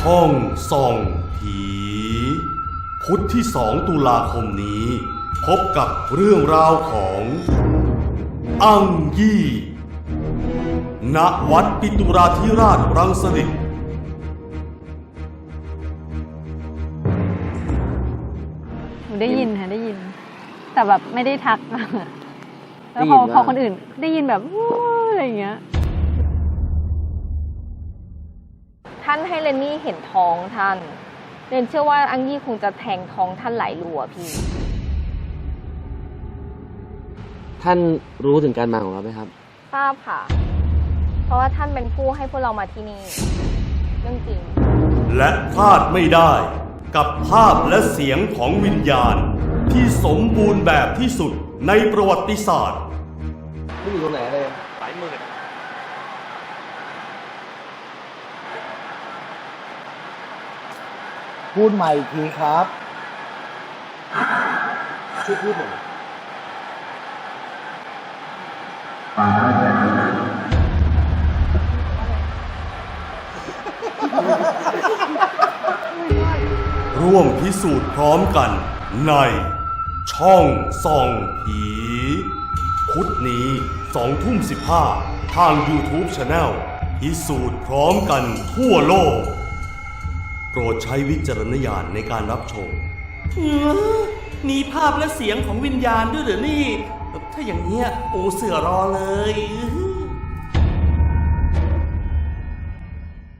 ช่องส่องผี พุธที่สองตุลาคมนี้ พบกับเรื่องราวของ อังยี่ณวัดปิตุราธิราชรังสฤษหนูได้ยินค่ะได้ยิน แต่แบบไม่ได้ทัก แล้วได้พยิอนว่า พอคนอื่นได้ยินแบบวู้อะไรอย่างเงี้ย ท่านให้เรนนี่เห็นท้องท่านเรนเชื่อว่าอังยี่คงจะแทงท้องท่านหลายรูอะพี่ ท่านรู้ถึงการมาของเราไหมครับ ทราบค่ะ เพราะว่าท่านเป็นผู้ให้พวกเรามาที่นี่เรื่องจริง และพลาดไม่ได้กับภาพและเสียงของวิญญาณ ที่สมบูรณ์แบบที่สุดในประวัติศาสตร์ ไม่อยู่ตรงไหนเลยสายมืด พูดใหม่อีกทีครับ ช่วยพูดหน่อยร่วมพิสูจน์พร้อมกันใน ช่องส่องผีพุธนี้สองทุ่มสิบห้าทาง YouTube Channel พิสูจน์พร้อมกันทั่วโลกโป รดใช้วิจารณญาณในการรับชม มีภาพและเสียงของวิญญาณด้วยเหรอนี่ ถ้าอย่างเนี้ย โอเสือรอเลย